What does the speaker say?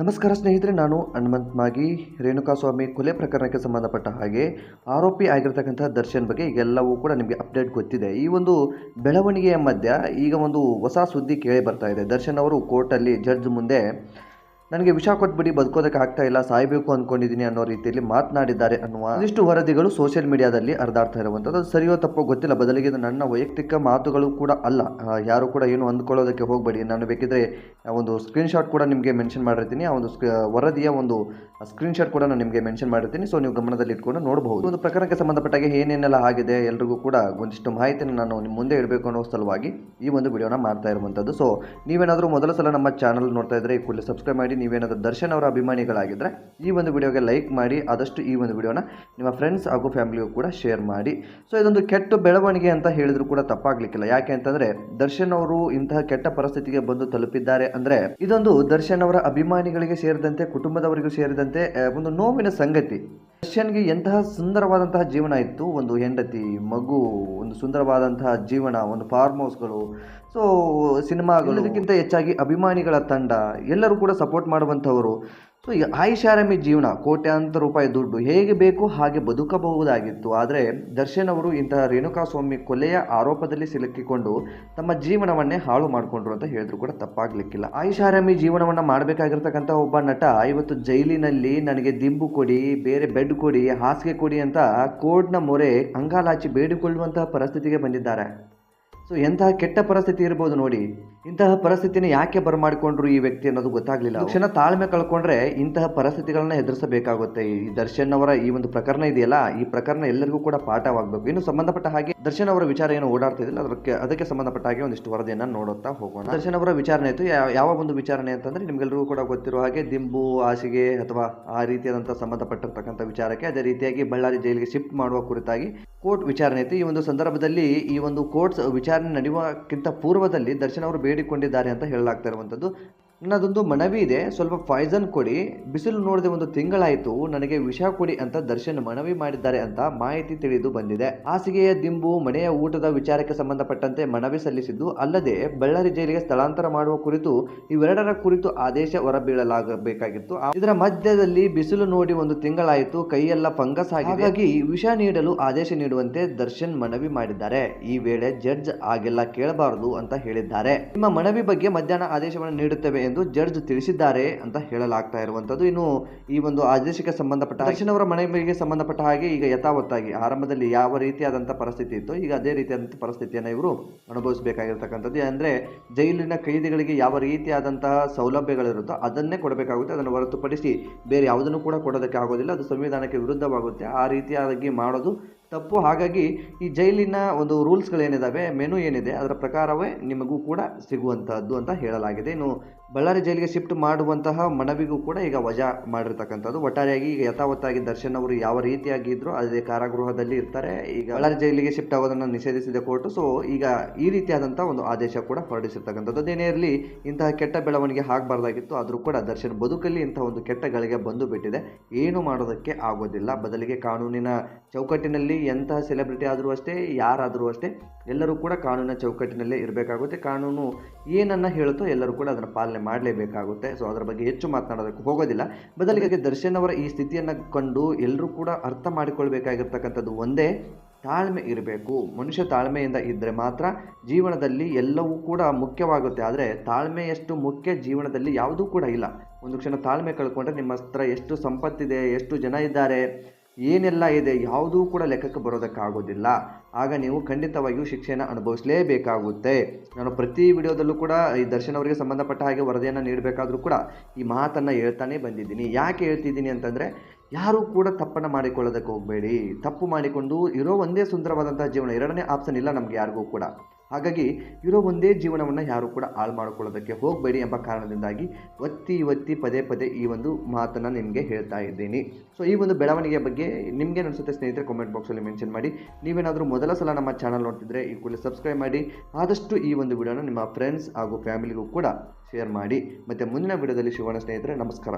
ನಮಸ್ಕಾರ ಸ್ನೇಹಿತರೆ, ನಾನು ಹನುಮಂತ್ ಮಾಗಿ. ರೇಣುಕಾಸ್ವಾಮಿ ಕೊಲೆ ಪ್ರಕರಣಕ್ಕೆ ಸಂಬಂಧಪಟ್ಟ ಹಾಗೆ ಆರೋಪಿ ಆಗಿರತಕ್ಕಂಥ ದರ್ಶನ್ ಬಗ್ಗೆ ಈಗೆಲ್ಲವೂ ಕೂಡ ನಿಮಗೆ ಅಪ್ಡೇಟ್ ಗೊತ್ತಿದೆ. ಈ ಒಂದು ಬೆಳವಣಿಗೆಯ ಮಧ್ಯ ಈಗ ಒಂದು ಹೊಸ ಸುದ್ದಿ ಕೇಳಿ ಬರ್ತಾ ಇದೆ. ದರ್ಶನ್ ಅವರು ಕೋರ್ಟಲ್ಲಿ ಜಡ್ಜ್ ಮುಂದೆ ನನಗೆ ವಿಷ ಕೊಟ್ಬಿಡಿ ಬದುಕೋದಕ್ಕೆ ಆಗ್ತಾ ಇಲ್ಲ, ಸಾಯಬೇಕು ಅಂದ್ಕೊಂಡಿದ್ದೀನಿ ಅನ್ನೋ ರೀತಿಯಲ್ಲಿ ಮಾತನಾಡಿದ್ದಾರೆ ಅನ್ನುವ ಒಂದಿಷ್ಟು ವರದಿಗಳು ಸೋಷಿಯಲ್ ಮೀಡಿಯಾದಲ್ಲಿ ಹರಿದಾಡ್ತಾ ಇರುವಂಥದ್ದು. ಸರಿಯೋ ತಪ್ಪೋ ಗೊತ್ತಿಲ್ಲ, ಬದಲಿಗೆ ಇದು ನನ್ನ ವೈಯಕ್ತಿಕ ಮಾತುಗಳು ಕೂಡ ಅಲ್ಲ. ಯಾರು ಕೂಡ ಏನು ಅಂದ್ಕೊಳ್ಳೋದಕ್ಕೆ ಹೋಗಬೇಡಿ. ನಾನು ಬೇಕಿದ್ರೆ ಒಂದು ಸ್ಕ್ರೀನ್ಶಾಟ್ ಕೂಡ ನಿಮಗೆ ಮೆನ್ಷನ್ ಮಾಡಿರ್ತೀನಿ. ಆ ಒಂದು ವರದಿಯ ಒಂದು ಸ್ಕ್ರೀನ್ಶಾಟ್ ಕೂಡ ನಾನು ನಿಮಗೆ ಮೆನ್ಷನ್ ಮಾಡಿರ್ತೀನಿ. ಸೊ ನೀವು ಗಮನದಲ್ಲಿ ಇಟ್ಕೊಂಡು ನೋಡಬಹುದು. ಒಂದು ಪ್ರಕರಣಕ್ಕೆ ಸಂಬಂಧಪಟ್ಟಾಗೆ ಏನೇನೆಲ್ಲ ಆಗಿದೆ ಎಲ್ರಿಗೂ ಕೂಡ ಒಂದಿಷ್ಟು ಮಾಹಿತಿಯನ್ನು ನಾನು ನಿಮ್ಮ ಮುಂದೆ ಇಡಬೇಕು ಅನ್ನೋ ಸಲುವಾಗಿ ಈ ಒಂದು ವಿಡಿಯೋನ ಮಾಡ್ತಾ ಇರುವಂಥದ್ದು. ಸೊ ನೀವೇನಾದರೂ ಮೊದಲ ಸಲ ನಮ್ಮ ಚಾನಲ್ ನೋಡ್ತಾ ಇದ್ದರೆ ಈ ಕೂಡಲೇ ಸಬ್ಸ್ಕ್ರೈಬ್ ಮಾಡಿ ನೀವೇನಾದರೂ ದರ್ಶನ್ ಅವರ ಅಭಿಮಾನಿಗಳಾಗಿದ್ದರೆ ಈ ಒಂದು ವಿಡಿಯೋಗೆ ಲೈಕ್ ಮಾಡಿ, ಆದಷ್ಟು ಈ ಒಂದು ವಿಡಿಯೋನ ನಿಮ್ಮ ಫ್ರೆಂಡ್ಸ್ ಹಾಗೂ ಫ್ಯಾಮಿಲಿಗೂ ಕೂಡ ಶೇರ್ ಮಾಡಿ. ಸೊ ಇದೊಂದು ಕೆಟ್ಟ ಬೆಳವಣಿಗೆ ಅಂತ ಹೇಳಿದ್ರು ಕೂಡ ತಪ್ಪಾಗ್ಲಿಕ್ಕಿಲ್ಲ. ಯಾಕೆ ಅಂತಂದ್ರೆ ದರ್ಶನ್ ಅವರು ಇಂತಹ ಕೆಟ್ಟ ಪರಿಸ್ಥಿತಿಗೆ ಬಂದು ತಲುಪಿದ್ದಾರೆ ಅಂದ್ರೆ ಇದೊಂದು ದರ್ಶನ್ ಅವರ ಅಭಿಮಾನಿಗಳಿಗೆ ಸೇರಿದಂತೆ, ಕುಟುಂಬದವರಿಗೂ ಸೇರಿದಂತೆ ಒಂದು ನೋವಿನ ಸಂಗತಿ. ದರ್ಶನ್ಗೆ ಎಂತಹ ಸುಂದರವಾದಂತಹ ಜೀವನ ಇತ್ತು, ಒಂದು ಹೆಂಡತಿ, ಮಗು, ಒಂದು ಸುಂದರವಾದಂತಹ ಜೀವನ, ಒಂದು ಫಾರ್ಮ್ ಹೌಸ್ಗಳು ಸೊ ಇದಕ್ಕಿಂತ ಹೆಚ್ಚಾಗಿ ಅಭಿಮಾನಿಗಳ ತಂಡ ಎಲ್ಲರೂ ಕೂಡ ಸಪೋರ್ಟ್ ಮಾಡುವಂಥವರು. ಸೊ ಈ ಜೀವನ, ಕೋಟ್ಯಾಂತರ ರೂಪಾಯಿ ದುಡ್ಡು ಹೇಗೆ ಬೇಕು ಹಾಗೆ ಬದುಕಬಹುದಾಗಿತ್ತು. ಆದರೆ, ದರ್ಶನ್ ಅವರು ಇಂತಹ ರೇಣುಕಾಸ್ವಾಮಿ ಕೊಲೆಯ ಆರೋಪದಲ್ಲಿ ಸಿಲುಕಿಕೊಂಡು ತಮ್ಮ ಜೀವನವನ್ನೇ ಹಾಳು ಮಾಡಿಕೊಂಡ್ರು ಅಂತ ಹೇಳಿದ್ರು ಕೂಡ ತಪ್ಪಾಗಲಿಕ್ಕಿಲ್ಲ. ಆಯುಷಾರಾಮಿ ಜೀವನವನ್ನು ಮಾಡಬೇಕಾಗಿರ್ತಕ್ಕಂಥ ಒಬ್ಬ ನಟ ಇವತ್ತು ಜೈಲಿನಲ್ಲಿ ನನಗೆ ದಿಂಬು ಕೊಡಿ, ಬೇರೆ ಬೆಡ್ ಕೊಡಿ, ಹಾಸಿಗೆ ಕೊಡಿ ಅಂತ ಕೋರ್ಟ್ನ ಮೊರೆ ಅಂಗಾಲಾಚಿ ಬೇಡಿಕೊಳ್ಳುವಂತಹ ಪರಿಸ್ಥಿತಿಗೆ ಬಂದಿದ್ದಾರೆ. ಸೊ ಎಂತಹ ಕೆಟ್ಟ ಪರಿಸ್ಥಿತಿ ಇರ್ಬೋದು ನೋಡಿ, ಇಂತಹ ಪರಿಸ್ಥಿತಿನ ಯಾಕೆ ಬರಮಾಡಿಕೊಂಡ್ರು ಈ ವ್ಯಕ್ತಿ ಅನ್ನೋದು ಗೊತ್ತಾಗ್ಲಿಲ್ಲ. ಕ್ಷಣ ತಾಳ್ಮೆ ಕಳ್ಕೊಂಡ್ರೆ ಇಂತಹ ಪರಿಸ್ಥಿತಿಗಳನ್ನ ಎದುರಿಸಬೇಕಾಗುತ್ತೆ ಈ ದರ್ಶನ್ ಅವರ ಈ ಒಂದು ಪ್ರಕರಣ ಇದೆಯಲ್ಲ, ಈ ಪ್ರಕರಣ ಎಲ್ಲರಿಗೂ ಕೂಡ ಪಾಠವಾಗಬೇಕು. ಇನ್ನು ಸಂಬಂಧಪಟ್ಟ ಹಾಗೆ ದರ್ಶನ್ ಅವರ ವಿಚಾರ ಏನು ಓಡಾಡ್ತಿದ್ದಿಲ್ಲ ಅದಕ್ಕೆ ಅದಕ್ಕೆ ಸಂಬಂಧಪಟ್ಟ ಹಾಗೆ ಒಂದಿಷ್ಟು ವರದಿಯನ್ನ ನೋಡುತ್ತಾ ಹೋಗೋಣ. ದರ್ಶನ್ ಅವರ ವಿಚಾರಣೆ ಇತ್ತು ಯಾವ ಒಂದು ವಿಚಾರಣೆ ಅಂತಂದ್ರೆ ನಿಮ್ಗೆಲ್ರಿಗೂ ಕೂಡ ಗೊತ್ತಿರೋ ಹಾಗೆ ದಿಂಬು, ಹಾಸಿಗೆ ಅಥವಾ ಆ ರೀತಿಯಾದಂತಹ ಸಂಬಂಧಪಟ್ಟಿರ್ತಕ್ಕಂಥ ವಿಚಾರಕ್ಕೆ ಅದೇ ರೀತಿಯಾಗಿ ಬಳ್ಳಾರಿ ಜೈಲಿಗೆ ಶಿಫ್ಟ್ ಮಾಡುವ ಕುರಿತಾಗಿ ಕೋರ್ಟ್ ವಿಚಾರಣೆ ಇತ್ತು ಈ ಒಂದು ಸಂದರ್ಭದಲ್ಲಿ ಈ ಒಂದು ಕೋರ್ಟ್ ವಿಚಾರಣೆ ನಡೆಯುವಕ್ಕಿಂತ ಪೂರ್ವದಲ್ಲಿ ದರ್ಶನ್ ಅವರು ಬೇಡಿಕೊಂಡಿದ್ದಾರೆ ಅಂತ ಹೇಳಲಾಗ್ತಾ ಇರುವಂಥದ್ದು. ನನ್ನದೊಂದು ಮನವಿ ಇದೆ. ಸ್ವಲ್ಪ ಪಾಯ್ಸನ್ ಕೊಡಿ. ಬಿಸಿಲು ನೋಡದೆ ಒಂದು ತಿಂಗಳಾಯಿತು. ನನಗೆ ವಿಷ ಕೊಡಿ ಅಂತ ದರ್ಶನ್ ಮನವಿ ಮಾಡಿದ್ದಾರೆ ಅಂತ ಮಾಹಿತಿ ತಿಳಿದು ಬಂದಿದೆ. ಹಾಸಿಗೆಯ ದಿಂಬು, ಮನೆಯ ಊಟದ ವಿಚಾರಕ್ಕೆ ಸಂಬಂಧಪಟ್ಟಂತೆ ಮನವಿ ಸಲ್ಲಿಸಿದ್ದು ಅಲ್ಲದೆ ಬಳ್ಳಾರಿ ಜೈಲಿಗೆ ಸ್ಥಳಾಂತರ ಮಾಡುವ ಕುರಿತು ಇವೆರಡರ ಕುರಿತು ಆದೇಶ ಹೊರಬೀಳಲಾಗಬೇಕಾಗಿತ್ತು. ಇದರ ಮಧ್ಯದಲ್ಲಿ ಬಿಸಿಲು ನೋಡಿ ಒಂದು ತಿಂಗಳಾಯಿತು. ಕೈಯೆಲ್ಲ ಫಂಗಸ್ ಆಗಿದೆ. ಹಾಗಾಗಿ ವಿಷ ನೀಡಲು ಆದೇಶ ನೀಡುವಂತೆ ದರ್ಶನ್ ಮನವಿ ಮಾಡಿದ್ದಾರೆ. ಈ ವೇಳೆ ಜಡ್ಜ್ ಆಗೆಲ್ಲ ಕೇಳಬಾರದು ಅಂತ ಹೇಳಿದ್ದಾರೆ. ನಿಮ್ಮ ಮನವಿ ಬಗ್ಗೆ ಮಧ್ಯಾಹ್ನ ಆದೇಶವನ್ನು ನೀಡುತ್ತೇವೆ ಎಂದು ಜಡ್ಜ್ ತಿಳಿಸಿದ್ದಾರೆ ಅಂತ ಹೇಳಲಾಗ್ತಾ ಇರುವಂತದ್ದು ಇನ್ನು ಈ ಒಂದು ಆದೇಶಕ್ಕೆ ಸಂಬಂಧಪಟ್ಟ ದರ್ಶನ್ ಅವರ ಮನೆಗೆ ಸಂಬಂಧಪಟ್ಟ ಹಾಗೆ ಈಗ ಯಥಾವತ್ತಾಗಿ ಆರಂಭದಲ್ಲಿ ಯಾವ ರೀತಿಯಾದಂಥ ಪರಿಸ್ಥಿತಿ ಇತ್ತು ಈಗ ಅದೇ ರೀತಿಯಾದಂಥ ಪರಿಸ್ಥಿತಿಯನ್ನು ಇವರು ಅನುಭವಿಸಬೇಕಾಗಿರ್ತಕ್ಕಂಥದ್ದು. ಅಂದ್ರೆ ಜೈಲಿನ ಕೈದಿಗಳಿಗೆ ಯಾವ ರೀತಿಯಾದಂತಹ ಸೌಲಭ್ಯಗಳಿರುತ್ತೋ ಅದನ್ನೇ ಕೊಡಬೇಕಾಗುತ್ತೆ. ಅದನ್ನು ಹೊರತುಪಡಿಸಿ ಬೇರೆ ಯಾವುದನ್ನು ಕೂಡ ಕೊಡೋದಕ್ಕೆ ಆಗೋದಿಲ್ಲ. ಅದು ಸಂವಿಧಾನಕ್ಕೆ ವಿರುದ್ಧವಾಗುತ್ತೆ. ಆ ರೀತಿಯಾಗಿ ಮಾಡೋದು ತಪ್ಪು. ಹಾಗಾಗಿ ಈ ಜೈಲಿನ ಒಂದು ರೂಲ್ಸ್ಗಳೇನಿದ್ದಾವೆ ಮೆನು ಏನಿದೆ, ಅದರ ಪ್ರಕಾರವೇ ನಿಮಗೂ ಕೂಡ ಸಿಗುವಂಥದ್ದು ಅಂತ ಹೇಳಲಾಗಿದೆ. ಇನ್ನು ಬಳ್ಳಾರಿ ಜೈಲಿಗೆ ಶಿಫ್ಟ್ ಮಾಡುವಂತಹ ಮನವಿಗೂ ಕೂಡ ಈಗ ವಜಾ ಮಾಡಿರ್ತಕ್ಕಂಥದ್ದು. ಒಟ್ಟಾರೆಯಾಗಿ ಈಗ ಯಥಾವತ್ತಾಗಿ ದರ್ಶನ್ ಅವರು ಯಾವ ರೀತಿಯಾಗಿ ಇದ್ರು ಅದೇ ಕಾರಾಗೃಹದಲ್ಲಿ ಇರ್ತಾರೆ. ಈಗ ಬಳ್ಳಾರಿ ಜೈಲಿಗೆ ಶಿಫ್ಟ್ ಆಗೋದನ್ನು ನಿಷೇಧಿಸಿದೆ ಕೋರ್ಟು. ಸೊ, ಈಗ ಈ ರೀತಿಯಾದಂಥ ಒಂದು ಆದೇಶ ಕೂಡ ಹೊರಡಿಸಿರ್ತಕ್ಕಂಥದ್ದು. ಅದೇನೇ ಇರಲಿ ಇಂತಹ ಕೆಟ್ಟ ಬೆಳವಣಿಗೆ ಆಗಬಾರ್ದಾಗಿತ್ತು. ಆದರೂ ಕೂಡ ದರ್ಶನ್ ಬದುಕಲ್ಲಿ ಇಂತಹ ಒಂದು ಕೆಟ್ಟ ಗಳಿಗೆ ಬಂದು ಬಿಟ್ಟಿದೆ. ಏನು ಮಾಡೋದಕ್ಕೆ ಆಗೋದಿಲ್ಲ. ಬದಲಿಗೆ ಕಾನೂನಿನ ಚೌಕಟ್ಟಿನಲ್ಲಿ ಎಂತಹ ಸೆಲೆಬ್ರಿಟಿ ಆದರೂ ಅಷ್ಟೇ, ಯಾರಾದರೂ ಅಷ್ಟೇ, ಎಲ್ಲರೂ ಕೂಡ ಕಾನೂನಿನ ಚೌಕಟ್ಟಿನಲ್ಲೇ ಇರಬೇಕಾಗುತ್ತೆ. ಕಾನೂನು ಏನನ್ನ ಹೇಳುತ್ತೋ ಎಲ್ಲರೂ ಕೂಡ ಅದನ್ನು ಪಾಲನೆ ಮಾಡಲೇಬೇಕಾಗುತ್ತೆ. ಸೊ ಅದರ ಬಗ್ಗೆ ಹೆಚ್ಚು ಮಾತನಾಡೋದಕ್ಕೆ ಹೋಗೋದಿಲ್ಲ. ಬದಲಿಗೆ ದರ್ಶನ್ ಅವರ ಈ ಸ್ಥಿತಿಯನ್ನು ಕಂಡು ಎಲ್ಲರೂ ಕೂಡ ಅರ್ಥ ಮಾಡಿಕೊಳ್ಬೇಕಾಗಿರ್ತಕ್ಕಂಥದ್ದು ಒಂದೇ ತಾಳ್ಮೆ ಇರಬೇಕು. ಮನುಷ್ಯ ತಾಳ್ಮೆಯಿಂದ ಇದ್ದರೆ ಮಾತ್ರ ಜೀವನದಲ್ಲಿ ಎಲ್ಲವೂ ಕೂಡ ಮುಖ್ಯವಾಗುತ್ತೆ. ಆದರೆ ತಾಳ್ಮೆಯಷ್ಟು ಮುಖ್ಯ ಜೀವನದಲ್ಲಿ ಯಾವುದೂ ಕೂಡ ಇಲ್ಲ. ಒಂದು ಕ್ಷಣ ತಾಳ್ಮೆ ಕಳ್ಕೊಂಡ್ರೆ ನಿಮ್ಮ ಹತ್ರ ಎಷ್ಟು ಸಂಪತ್ತಿದೆ, ಎಷ್ಟು ಜನ ಇದ್ದಾರೆ ಏನೆಲ್ಲ ಇದೆ ಯಾವುದೂ ಕೂಡ ಲೆಕ್ಕಕ್ಕೆ ಬರೋದಕ್ಕಾಗೋದಿಲ್ಲ. ಆಗ ನೀವು ಖಂಡಿತವಾಗಿಯೂ ಶಿಕ್ಷೆಯನ್ನು ಅನುಭವಿಸಲೇಬೇಕಾಗುತ್ತೆ. ನಾನು ಪ್ರತಿ ವಿಡಿಯೋದಲ್ಲೂ ಕೂಡ ಈ ದರ್ಶನ್ ಅವರಿಗೆ ಸಂಬಂಧಪಟ್ಟ ಹಾಗೆ ವರದಿಯನ್ನು ನೀಡಬೇಕಾದ್ರೂ ಕೂಡ ಈ ಮಾತನ್ನು ಹೇಳ್ತಾನೆ ಬಂದಿದ್ದೀನಿ. ಯಾಕೆ ಹೇಳ್ತಿದ್ದೀನಿ ಅಂತಂದರೆ, ಯಾರೂ ಕೂಡ ತಪ್ಪನ್ನು ಮಾಡಿಕೊಳ್ಳೋದಕ್ಕೆ ಹೋಗಬೇಡಿ. ತಪ್ಪು ಮಾಡಿಕೊಂಡು ಇರೋ ಒಂದೇ ಸುಂದರವಾದಂಥ ಜೀವನ, ಎರಡನೇ ಆಪ್ಷನ್ ಇಲ್ಲ ನಮಗೆ ಯಾರಿಗೂ ಕೂಡ. ಹಾಗಾಗಿ ಇರೋ ಒಂದೇ ಜೀವನವನ್ನು ಯಾರು ಕೂಡ ಹಾಳು ಮಾಡಿಕೊಳ್ಳೋದಕ್ಕೆ ಹೋಗಬೇಡಿ ಎಂಬ ಕಾರಣದಿಂದಾಗಿ ಒತ್ತಿ ಒತ್ತಿ ಪದೇ ಪದೇ ಈ ಒಂದು ಮಾತನ್ನು ನಿಮಗೆ ಹೇಳ್ತಾ ಇದ್ದೀನಿ. ಸೊ ಈ ಒಂದು ಬೆಳವಣಿಗೆಯ ಬಗ್ಗೆ ನಿಮಗೆ ಅನಿಸುತ್ತೆ ಸ್ನೇಹಿತರೆ ಕಾಮೆಂಟ್ ಬಾಕ್ಸಲ್ಲಿ ಮೆನ್ಷನ್ ಮಾಡಿ. ನೀವೇನಾದರೂ ಮೊದಲ ಸಲ ನಮ್ಮ ಚಾನಲ್ ನೋಡ್ತಿದ್ರೆ ಈ ಕೂಡಲೇ ಸಬ್ಸ್ಕ್ರೈಬ್ ಮಾಡಿ. ಆದಷ್ಟು ಈ ಒಂದು ವಿಡಿಯೋನ ನಿಮ್ಮ ಫ್ರೆಂಡ್ಸ್ ಹಾಗೂ ಫ್ಯಾಮಿಲಿಗೂ ಕೂಡ ಶೇರ್ ಮಾಡಿ. ಮತ್ತು ಮುಂದಿನ ವಿಡಿಯೋದಲ್ಲಿ ಸಿಗೋಣ ಸ್ನೇಹಿತರೆ, ನಮಸ್ಕಾರ.